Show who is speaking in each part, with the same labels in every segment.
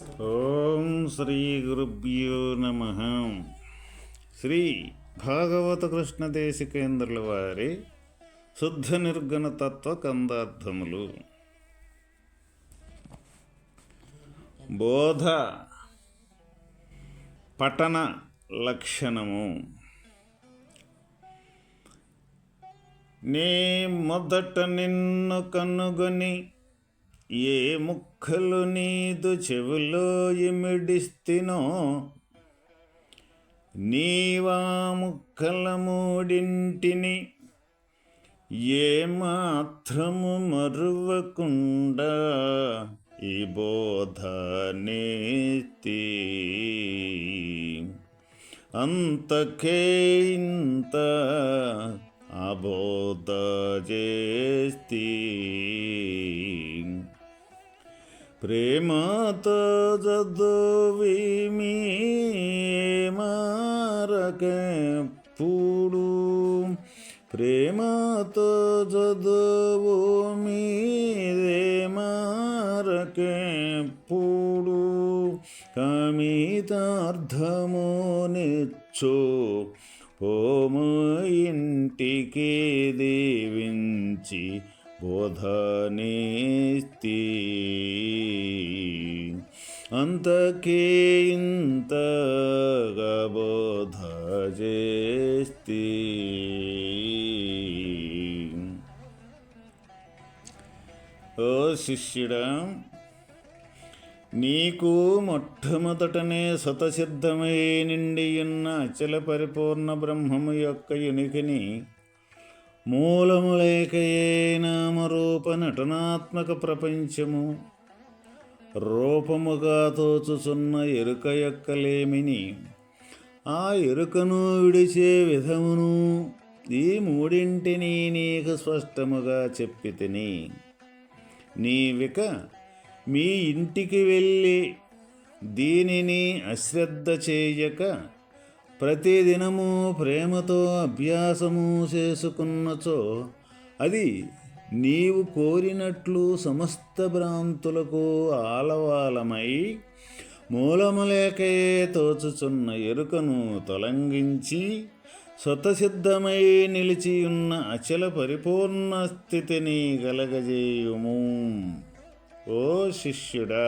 Speaker 1: ఓం శ్రీ గురుభ్యో నమ. శ్రీ భాగవత కృష్ణ దేశికేంద్రుల వారి శుద్ధ నిర్గుణ తత్వ కందార్థములు. బోధ పఠన లక్షణము. నే మొదట నిన్ను కనుగొని ఏ ముక్ ముక్కలు నీదు చెవులో ఇమిడిస్తినో. నీవా ముక్కల మూడింటిని ఏమాత్రము మరువకుండా ఈ బోధ నేతి అంతకే ఇంత అబోధ చేస్తీ. ప్రేమతో చదువి మారకే పూడు ప్రేమతో చదువు మీదే మారకే పూడు కమితార్థము నిచ్చు ఓము ఇంటికి దీవించి బోధనేస్తి అంతకే ఇంతగా బోధ చేస్తి ఓ శిష్యుడా నీకు మొట్టమొదటనే స్వతసిద్ధమై నిండి ఉన్న అచల పరిపూర్ణ బ్రహ్మము యొక్క యునికిని మూలము లేకయే నామరూప నటనాత్మక ప్రపంచము. రూపముగా తోచుచున్న ఎరుక యొక్కలేమిని ఆ ఎరుకను విడిచే విధమును ఈ మూడింటిని నీకు స్పష్టముగా చెప్పి తిని నీవిక మీ ఇంటికి వెళ్ళి దీనిని అశ్రద్ధ చేయక ప్రతిదినము ప్రేమతో అభ్యాసము చేసుకున్నచో అది నీవు కోరినట్లు సమస్త భ్రాంతులకు ఆలవాలమై మూలములేకే తోచుచున్న ఎరుకను తొలగించి స్వతసిద్ధమై నిలిచియున్న అచల పరిపూర్ణ స్థితిని కలగజేయుము ఓ శిష్యుడా!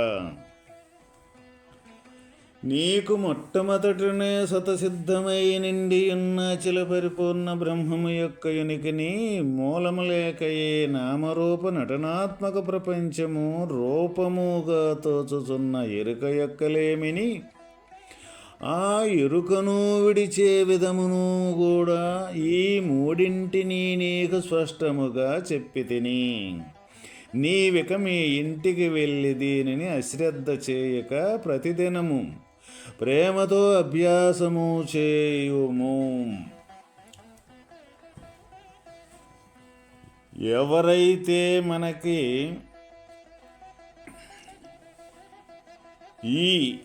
Speaker 1: నీకు మొట్టమొదటనే స్వతసిద్ధమై నిండి ఉన్న చిల పరిపూర్ణ బ్రహ్మము యొక్క యునికిని మూలము లేకయే నామరూప నటనాత్మక ప్రపంచము రూపముగా తోచుచున్న ఎరుక యొక్కలేమిని? ఆ ఎరుకను విడిచే విధమును కూడా ఈ మూడింటిని నీకు స్పష్టముగా చెప్పి తిని నీవిక మీ ఇంటికి వెళ్ళి దీనిని అశ్రద్ధ చేయక ప్రతిదినము. ప్రేమతో అభ్యాసము చేయుము. ఎవరైతే మనకి ఈ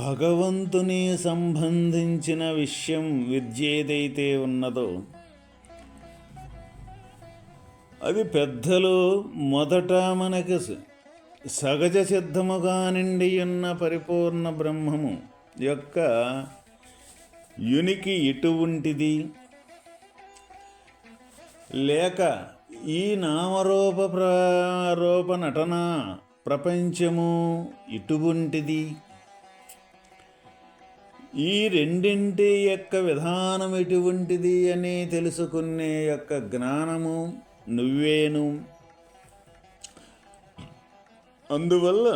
Speaker 1: భగవంతుని సంబంధించిన విషయం విద్య ఏదైతే ఉన్నదో అది పెద్దలు మొదట మనకి సహజ సిద్ధముగా నిండి ఉన్న పరిపూర్ణ బ్రహ్మము యొక్క యునికి ఎటువంటిది లేక ఈ నామరూప ప్రారూప నటన ప్రపంచము ఇటువంటిది ఈ రెండింటి యొక్క విధానం ఎటువంటిది అని తెలుసుకునే యొక్క జ్ఞానము నువ్వేను. అందువల్ల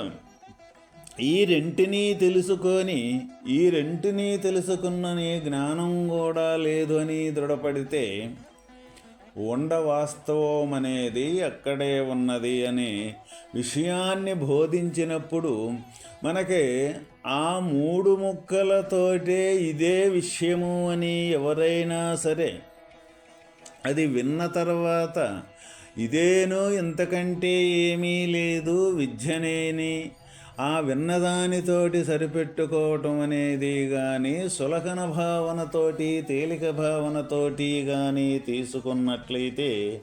Speaker 1: ఈ రెంటినీ తెలుసుకొని ఈ రెంటిని తెలుసుకున్నని జ్ఞానం కూడా లేదు అని దృఢపడితే ఉండ వాస్తవం అనేది అక్కడే ఉన్నది అనే విషయాన్ని బోధించినప్పుడు మనకి ఆ మూడు ముక్కలతోటే ఇదే విషయము అని ఎవరైనా సరే అది విన్న తర్వాత ఇదేనో ఇంతకంటే ఏమీ లేదు విద్యనేని. ఆ విన్నదానితోటి సరిపెట్టుకోవటం అనేది కానీ సులకన భావనతోటి తేలిక భావనతోటి కానీ తీసుకున్నట్లయితే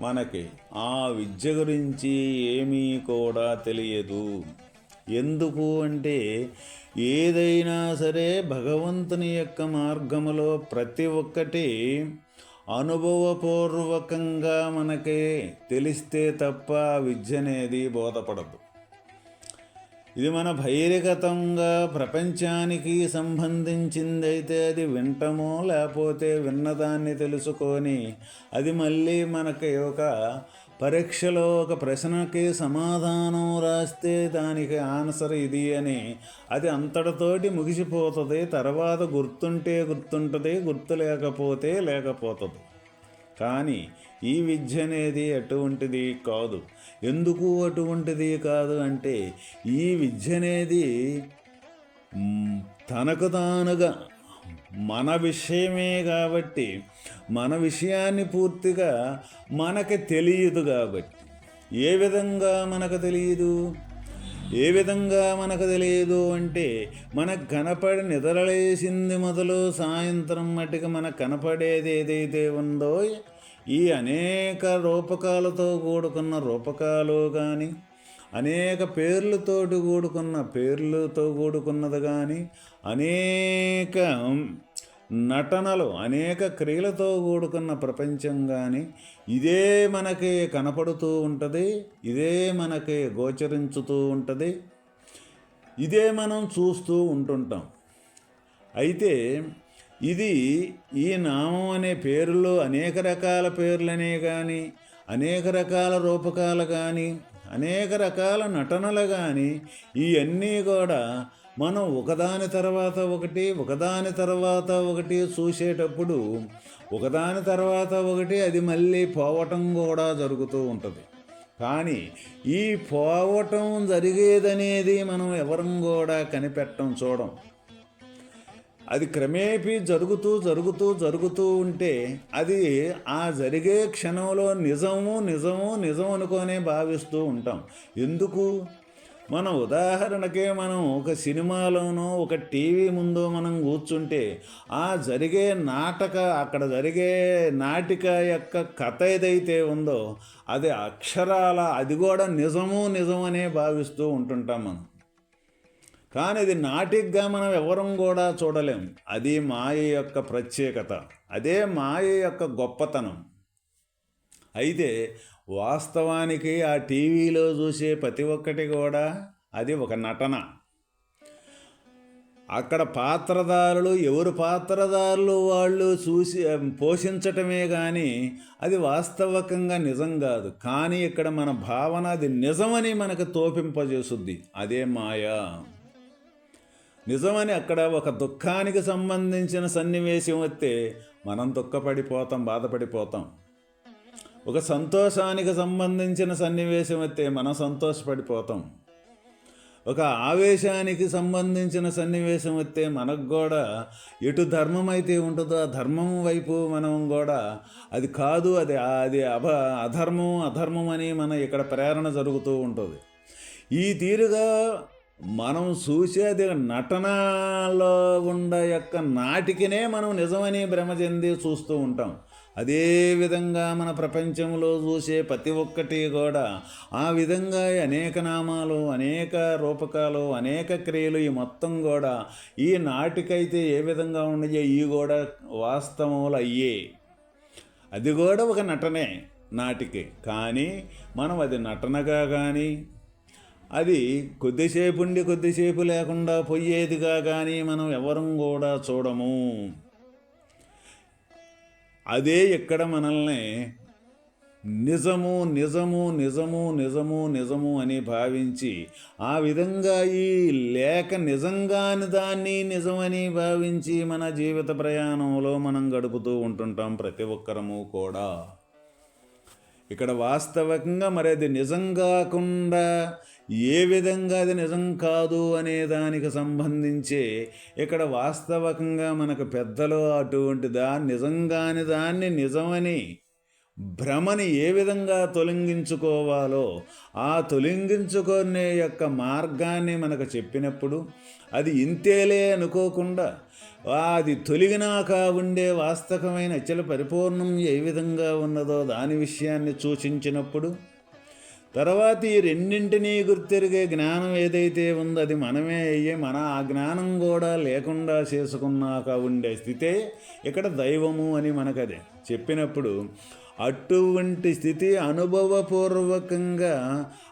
Speaker 1: మనకి ఆ విద్య గురించి ఏమీ కూడా తెలియదు. ఎందుకు అంటే ఏదైనా సరే భగవంతుని యొక్క మార్గములో ప్రతి ఒక్కటి అనుభవపూర్వకంగా మనకి తెలిస్తే తప్ప విద్య అనేది బోధపడదు. ఇది మన బహిర్గతంగా ప్రపంచానికి సంబంధించిందైతే అది వింటమో లేకపోతే విన్నదాన్ని తెలుసుకొని అది మళ్ళీ మనకి ఒక పరీక్షలో ఒక ప్రశ్నకి సమాధానం రాస్తే దానికి ఆన్సర్ ఇది అని. అది అంతటితోటి ముగిసిపోతుంది తర్వాత గుర్తుంటే గుర్తుంటుంది గుర్తు లేకపోతే లేకపోతుంది. కానీ ఈ విద్య అనేది అటువంటిది కాదు. ఎందుకు అటువంటిది కాదు అంటే ఈ విద్య అనేది తనకు తానుగా మన విషయమే కాబట్టి మన విషయాన్ని పూర్తిగా మనకి తెలియదు కాబట్టి. ఏ విధంగా మనకు తెలియదు? ఏ విధంగా మనకు తెలియదు అంటే మనకు కనపడి నిద్రలేసింది మొదలు సాయంత్రం మటుకు మనకు కనపడేది ఏదైతే ఉందో ఈ అనేక రూపకాలతో కూడుకున్న రూపకాలు కానీ అనేక పేర్లతోటి కూడుకున్న పేర్లతో కూడుకున్నది కానీ అనేక నటనలు అనేక క్రియలతో కూడుకున్న ప్రపంచం కానీ ఇదే మనకి కనపడుతూ ఉంటుంది ఇదే మనకి గోచరించుతూ ఉంటుంది ఇదే మనం చూస్తూ ఉంటుంటాం. అయితే ఇది ఈ నామం అనే పేరులో అనేక రకాల పేర్లనే కానీ అనేక రకాల రూపకాలు కానీ అనేక రకాల నటనలు కానీ ఇవన్నీ కూడా మనం ఒకదాని తర్వాత ఒకటి ఒకదాని తర్వాత ఒకటి చూసేటప్పుడు ఒకదాని తర్వాత ఒకటి అది మళ్ళీ పోవటం కూడా జరుగుతూ ఉంటుంది. కానీ ఈ పోవటం జరిగేదనేది మనం ఎవరం కూడా కనిపెట్టం చూడం. అది క్రమేపీ జరుగుతూ జరుగుతూ జరుగుతూ ఉంటే అది ఆ జరిగే క్షణంలో నిజము నిజము నిజం అనుకోనే భావిస్తూ ఉంటాం. ఎందుకు? మనం ఉదాహరణకే మనం ఒక సినిమాలోనో ఒక టీవీ ముందో మనం కూర్చుంటే ఆ జరిగే నాటక అక్కడ జరిగే నాటిక యొక్క కథ ఏదైతే ఉందో అది అక్షరాల అది కూడా నిజము నిజమనే భావిస్తూ ఉంటుంటాం మనం. కానీ ఇది నాటిక్గా మనం ఎవరం కూడా చూడలేం. అది మాయ యొక్క ప్రత్యేకత. అదే మాయ యొక్క గొప్పతనం. అయితే వాస్తవానికి ఆ టీవీలో చూసే ప్రతి ఒక్కటి కూడా అది ఒక నటన. అక్కడ పాత్రదారులు ఎవరు పాత్రదారులు వాళ్ళు చూసి పోషించటమే కానీ అది వాస్తవకంగా నిజం కాదు. కానీ ఇక్కడ మన భావన అది నిజమని మనకు తోపింపజేస్తుంది అదే మాయా. నిజమని అక్కడ ఒక దుఃఖానికి సంబంధించిన సన్నివేశం వస్తే మనం దుఃఖపడిపోతాం బాధపడిపోతాం. ఒక సంతోషానికి సంబంధించిన సన్నివేశం వస్తే మనం సంతోషపడిపోతాం. ఒక ఆవేశానికి సంబంధించిన సన్నివేశం వస్తే మనకు కూడా ఎటు ధర్మం అయితే ఉంటుందో ఆ ధర్మం వైపు మనం కూడా అది కాదు అది అది అభ అధర్మం అధర్మం అని మన ఇక్కడ ప్రేరణ జరుగుతూ ఉంటుంది. ఈ తీరుగా మనం చూసేది నటనలో ఉండ యొక్క నాటికినే మనం నిజమని భ్రమ చెంది చూస్తూ ఉంటాం. అదే విధంగా మన ప్రపంచంలో చూసే ప్రతి ఒక్కటి కూడా ఆ విధంగా అనేక నామాలు అనేక రూపకాలు అనేక క్రియలు ఈ మొత్తం కూడా ఈ నాటికైతే ఏ విధంగా ఉండయో ఈ కూడా వాస్తవములు అయ్యే. అది కూడా ఒక నటనే నాటికి. కానీ మనం అది నటనగా కానీ అది కొద్దిసేపు ఉండి కొద్దిసేపు లేకుండా పోయేదిగా కానీ మనం ఎవరం కూడా చూడము. అదే ఇక్కడ మనల్ని నిజము నిజము నిజము నిజము నిజము అని భావించి ఆ విధంగా ఈ లేక నిజంగాని దాన్ని నిజమని భావించి మన జీవిత ప్రయాణంలో మనం గడుపుతూ ఉంటుంటాం ప్రతి ఒక్కరము కూడా. ఇక్కడ వాస్తవికంగా మరి అది నిజం కాకుండా ఏ విధంగా అది నిజం కాదు అనే దానికి సంబంధించి ఇక్కడ వాస్తవకంగా మనకు పెద్దలు అటువంటి దా నిజంగాని దాన్ని నిజమని భ్రమని ఏ విధంగా తొలగించుకోవాలో ఆ తొలగించుకునే యొక్క మార్గాన్ని మనకు చెప్పినప్పుడు అది ఇంతేలే అనుకోకుండా అది తొలగినాక ఉండే వాస్తవమైన అచల పరిపూర్ణం ఏ విధంగా ఉన్నదో దాని విషయాన్ని సూచించినప్పుడు తర్వాత ఈ రెండింటినీ గుర్తెరిగే జ్ఞానం ఏదైతే ఉందో అది మనమే అయ్యే మన ఆ జ్ఞానం కూడా లేకుండా చేసుకున్నాక ఉండే స్థితే ఇక్కడ దైవము అని మనకదే. చెప్పినప్పుడు అటువంటి స్థితి అనుభవపూర్వకంగా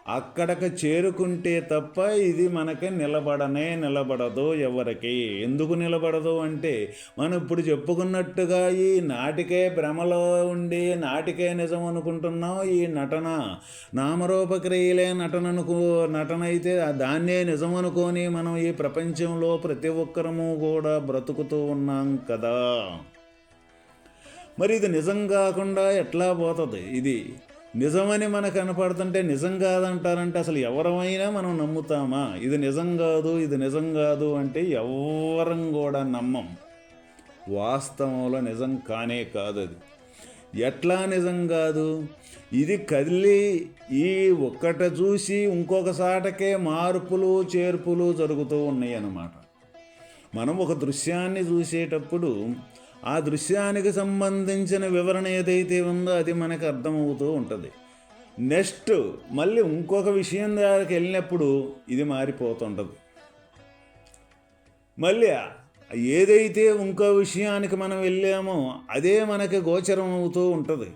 Speaker 1: అక్కడికి చేరుకుంటే తప్ప ఇది మనకి నిలబడనే నిలబడదు ఎవరికి. ఎందుకు నిలబడదు అంటే మనం ఇప్పుడు చెప్పుకున్నట్టుగా ఈ నాటికే భ్రమలో ఉండి నాటికే నిజం అనుకుంటున్నాం. ఈ నటన నామరూపక్రియలే నటన అనుకో నటన అయితే దాన్నే నిజం అనుకొని మనం ఈ ప్రపంచంలో ప్రతి ఒక్కరము కూడా బ్రతుకుతూ ఉన్నాం కదా. మరి ఇది నిజం కాకుండా ఎట్లా పోతుంది? ఇది నిజమని మనకు కనపడుతుంటే నిజం కాదంటారంటే అసలు ఎవరమైనా మనం నమ్ముతామా? ఇది నిజం కాదు ఇది నిజం కాదు అంటే ఎవరం కూడా నమ్మం. వాస్తవంలో నిజం కానే కాదు అది. ఎట్లా నిజం కాదు? ఇది కదిలి ఈ ఒక్కట చూసి ఇంకొక సాటకే మార్పులు చేర్పులు జరుగుతూ ఉన్నాయి అన్నమాట మనం ఒక దృశ్యాన్ని చూసేటప్పుడు ఆ దృశ్యానికి సంబంధించిన వివరణ ఏదైతే ఉందో అది మనకు అర్థమవుతూ ఉంటుంది. నెక్స్ట్ మళ్ళీ ఇంకొక విషయం దగ్గరికి వెళ్ళినప్పుడు ఇది మారిపోతుంటుంది. మళ్ళీ ఏదైతే ఇంకో విషయానికి మనం వెళ్ళామో అదే మనకి గోచరం అవుతూ ఉంటుంది.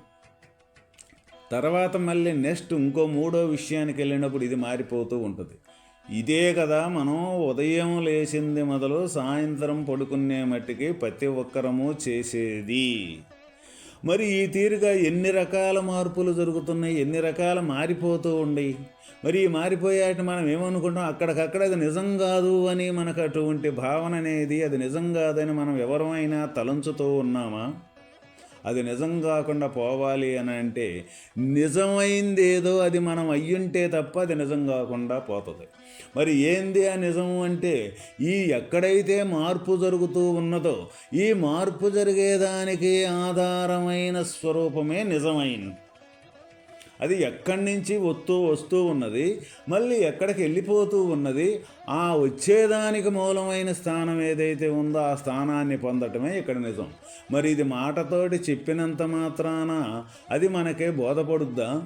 Speaker 1: తర్వాత మళ్ళీ నెక్స్ట్ ఇంకో మూడో విషయానికి వెళ్ళినప్పుడు ఇది మారిపోతూ ఉంటుంది. ఇదే కదా మనం ఉదయం లేచింది మొదలు సాయంత్రం పడుకునే మట్టికి ప్రతి ఒక్కరము చేసేది. మరి ఈ తీరుగా ఎన్ని రకాల మార్పులు జరుగుతున్నాయి ఎన్ని రకాల మారిపోతూ ఉండయి మరి ఈ మారిపోయాటి మనం ఏమనుకుంటాం? అక్కడికక్కడ అది నిజం కాదు అని మనకు అటువంటి భావన అనేది అది నిజం కాదని మనం ఎవరమైనా తలంచుతూ ఉన్నామా? అది నిజం కాకుండా పోవాలి అని అంటే నిజమైంది ఏదో అది మనం అయ్యుంటే తప్ప అది నిజం కాకుండా పోతుంది. మరి ఏంది ఆ నిజం అంటే ఈ ఎక్కడైతే మార్పు జరుగుతూ ఉన్నదో ఈ మార్పు జరిగేదానికి ఆధారమైన స్వరూపమే నిజమైంది. అది ఎక్కడి నుంచి వస్తూ వస్తూ ఉన్నది మళ్ళీ ఎక్కడికి వెళ్ళిపోతూ ఉన్నది ఆ వచ్చేదానికి మూలమైన స్థానం ఏదైతే ఉందో ఆ స్థానాన్ని పొందటమే ఇక్కడ నిజం. మరి ఇది మాటతోటి చెప్పినంత మాత్రాన అది మనకే బోధపడుద్దా?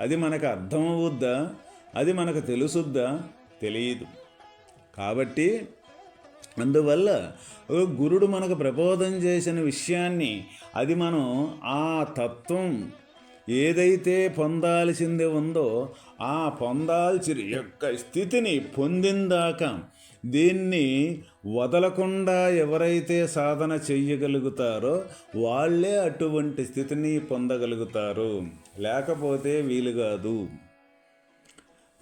Speaker 1: అది మనకు అర్థమవుద్దా? అది మనకు తెలుసుద్దా? తెలియదు. కాబట్టి అందువల్ల గురుడు మనకు ప్రబోధం చేసిన విషయాన్ని అది మనం ఆ తత్వం ఏదైతే పొందాల్సింది ఉందో ఆ పొందాల్సిన యొక్క స్థితిని పొందిందాక దీన్ని వదలకుండా ఎవరైతే సాధన చెయ్యగలుగుతారో వాళ్ళే అటువంటి స్థితిని పొందగలుగుతారు. లేకపోతే వీలు కాదు.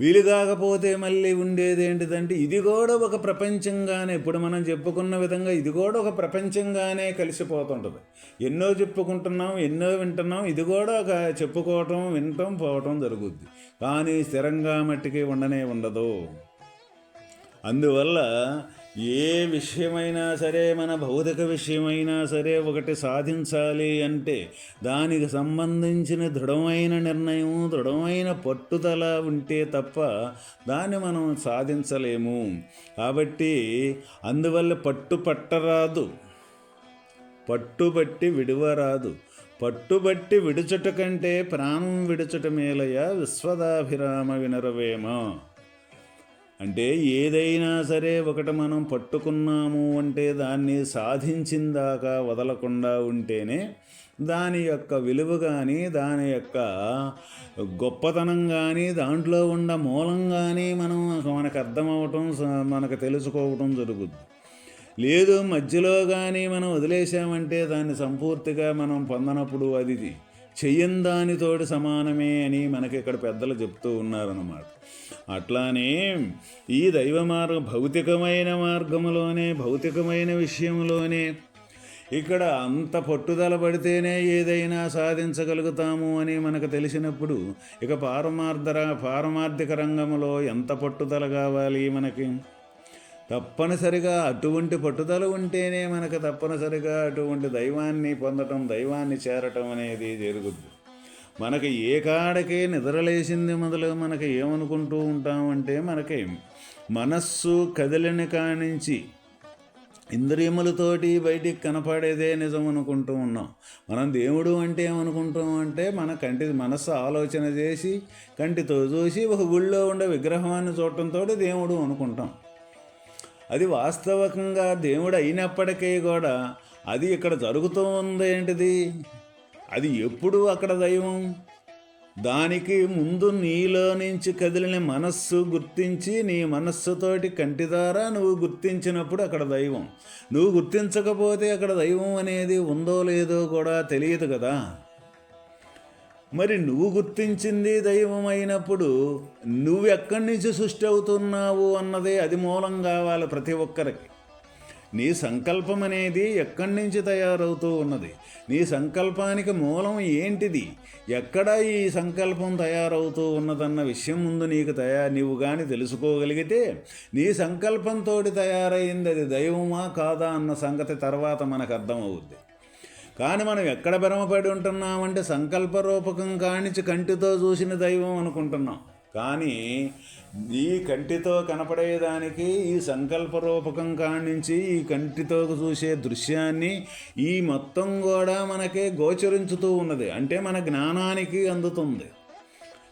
Speaker 1: వీలు కాకపోతే మళ్ళీ ఉండేది ఏంటిదంటే ఇది కూడా ఒక ప్రపంచంగానే ఇప్పుడు మనం చెప్పుకున్న విధంగా ఇది కూడా ఒక ప్రపంచంగానే కలిసిపోతుంటుంది. ఎన్నో చెప్పుకుంటున్నాం ఎన్నో వింటున్నాం ఇది కూడా ఒక చెప్పుకోవటం వినటం పోవటం జరుగుద్ది. కానీ స్థిరంగా మట్టికి ఉండనే ఉండదు. అందువల్ల ఏ విషయమైనా సరే మన భౌతిక విషయమైనా సరే ఒకటి సాధించాలి అంటే దానికి సంబంధించిన దృఢమైన నిర్ణయం దృఢమైన పట్టుదల ఉంటే తప్ప దాన్ని మనం సాధించలేము. కాబట్టి అందువల్ల పట్టు పట్టరాదు. పట్టుబట్టి విడువరాదు. పట్టుబట్టి విడుచుట కంటే ప్రాణం విడుచుట మేలయ విశ్వదాభిరామ వినరవేమ. అంటే ఏదైనా సరే ఒకటి మనం పట్టుకున్నాము అంటే దాన్ని సాధించిందాకా వదలకుండా ఉంటేనే దాని యొక్క విలువ కానీ దాని యొక్క గొప్పతనం కానీ దాంట్లో ఉన్న మూలం కానీ మనం మనకు అర్థమవటం మనకు తెలుసుకోవటం జరుగుద్ది. లేదు మధ్యలో కానీ మనం వదిలేసామంటే దాన్ని సంపూర్తిగా మనం పొందనప్పుడు అది చెయ్యని దానితోటి సమానమే అని మనకి ఇక్కడ పెద్దలు చెప్తూ ఉన్నారన్నమాట. అట్లానే ఈ దైవ మార్గ భౌతికమైన మార్గంలోనే భౌతికమైన విషయంలోనే ఇక్కడ అంత పట్టుదల పడితేనే ఏదైనా సాధించగలుగుతాము అని మనకు తెలిసినప్పుడు ఇక పారమార్థ పారమార్థిక రంగంలో ఎంత పట్టుదల కావాలి మనకి? తప్పనిసరిగా అటువంటి పట్టుదల ఉంటేనే మనకు తప్పనిసరిగా అటువంటి దైవాన్ని పొందటం దైవాన్ని చేరటం అనేది జరుగుద్ది. మనకి ఏ కాడకే నిద్రలేసింది మొదలు మనకి ఏమనుకుంటూ ఉంటామంటే మనకి మనస్సు కదిలిన కానించి ఇంద్రియములతోటి బయటికి కనపడేదే నిజం అనుకుంటూ ఉన్నాం. మనం దేవుడు అంటే ఏమనుకుంటాం అంటే మన కంటి మనస్సు ఆలోచన చేసి కంటితో చూసి ఒక గుళ్ళో ఉండే విగ్రహాన్ని చూడటంతో దేవుడు అనుకుంటాం. అది వాస్తవకంగా దేవుడు అయినప్పటికీ కూడా అది ఇక్కడ జరుగుతూ ఉంది ఏంటిది? అది ఎప్పుడు అక్కడ దైవం? దానికి ముందు నీలో నుంచి కదిలిన మనస్సు గుర్తించి నీ మనస్సుతోటి కంటి ద్వారా నువ్వు గుర్తించినప్పుడు అక్కడ దైవం. నువ్వు గుర్తించకపోతే అక్కడ దైవం అనేది ఉందో లేదో కూడా తెలియదు కదా? మరి నువ్వు గుర్తించింది దైవం అయినప్పుడు నువ్వు ఎక్కడి నుంచి సృష్టి అవుతున్నావు అన్నదే అది మూలం కావాలి ప్రతి ఒక్కరికి. నీ సంకల్పం అనేది ఎక్కడి నుంచి తయారవుతూ ఉన్నది? నీ సంకల్పానికి మూలం ఏంటిది? ఎక్కడ ఈ సంకల్పం తయారవుతూ ఉన్నదన్న విషయం ముందు నీకు తయారు నీవు కానీ తెలుసుకోగలిగితే నీ సంకల్పంతో తయారైంది అది దైవమా కాదా అన్న సంగతి తర్వాత మనకు అర్థమవుద్ది. కానీ మనం ఎక్కడ భ్రమపడి ఉంటున్నామంటే సంకల్పరూపకం కానిచి కంటితో చూసిన దైవం అనుకుంటున్నాం. కానీ ఈ కంటితో కనపడేదానికి ఈ సంకల్పరూపకం కానించి ఈ కంటితో చూసే దృశ్యాన్ని ఈ మొత్తం కూడా మనకే గోచరించుతూ ఉన్నది. అంటే మన జ్ఞానానికి అందుతుంది.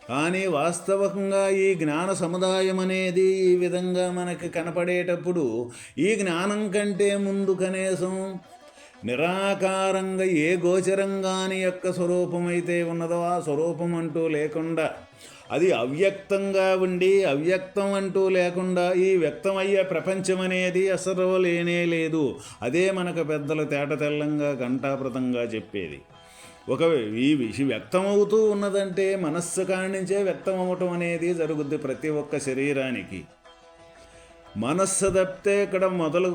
Speaker 1: కానీ వాస్తవంగా ఈ జ్ఞాన సముదాయం అనేది ఈ విధంగా మనకి కనపడేటప్పుడు ఈ జ్ఞానం కంటే ముందు కనీసం నిరాకారంగా ఏ గోచరంగాని యొక్క స్వరూపమైతే ఉన్నదో ఆ స్వరూపం అంటూ లేకుండా అది అవ్యక్తంగా ఉండి అవ్యక్తం అంటూ లేకుండా ఈ వ్యక్తమయ్యే ప్రపంచం అనేది అసలు లేనే లేదు. అదే మనకు పెద్దలు తేట తెల్లంగా ఘంటాప్రతంగా చెప్పేది. ఒక ఈ విషయం వ్యక్తమవుతూ ఉన్నదంటే మనస్సు కానించే వ్యక్తమవటం అనేది జరుగుద్ది ప్రతి ఒక్క శరీరానికి. మనస్సు తప్పితే ఇక్కడ మొదలు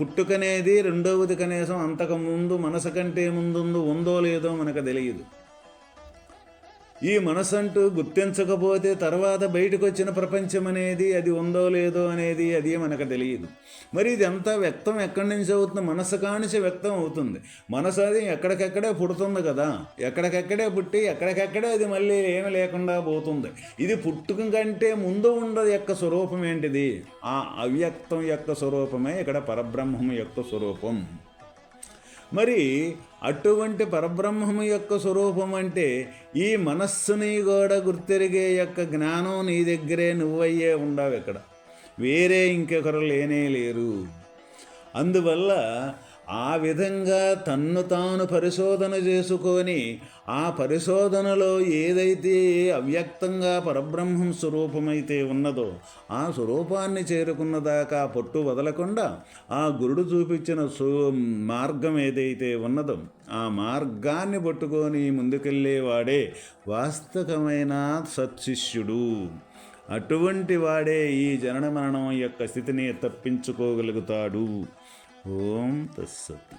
Speaker 1: పుట్టుకనేది రెండవది కనీసం అంతకు ముందు మనసు కంటే ముందు ఉందో లేదో మనకు తెలియదు. ఈ మనసంటూ అంటూ గుర్తించకపోతే తర్వాత బయటకు వచ్చిన ప్రపంచం అనేది అది ఉందో లేదో అనేది అది మనకు తెలియదు. మరి ఇది ఎంత వ్యక్తం ఎక్కడి నుంచి అవుతుంది? మనసు కానిసి వ్యక్తం అవుతుంది. మనసు అది ఎక్కడికెక్కడే పుడుతుంది కదా. ఎక్కడికెక్కడే పుట్టి ఎక్కడికెక్కడే అది మళ్ళీ ఏమి లేకుండా పోతుంది. ఇది పుట్టుక కంటే ముందు ఉండదు యొక్క స్వరూపం ఏంటిది? ఆ అవ్యక్తం యొక్క స్వరూపమే ఇక్కడ పరబ్రహ్మం యొక్క స్వరూపం. మరి అటువంటి పరబ్రహ్మము యొక్క స్వరూపం అంటే ఈ మనస్సుని కూడా గుర్తెరిగే యొక్క జ్ఞానం నీ దగ్గరే నువ్వయ్యే ఉండవు ఇక్కడ. వేరే ఇంకొకరు లేనే లేరు. అందువల్ల ఆ విధంగా తన్ను తాను పరిశోధన చేసుకొని ఆ పరిశోధనలో ఏదైతే అవ్యక్తంగా పరబ్రహ్మం స్వరూపమైతే ఉన్నదో ఆ స్వరూపాన్ని చేరుకున్నదాకా పట్టు వదలకుండా ఆ గురుడు చూపించిన సు మార్గం ఏదైతే ఉన్నదో ఆ మార్గాన్ని పట్టుకొని ముందుకెళ్ళేవాడే వాస్తవమైన సత్శిష్యుడు అటువంటి వాడే ఈ జనన మరణం యొక్క స్థితిని తప్పించుకోగలుగుతాడు. ఓం తస్సత్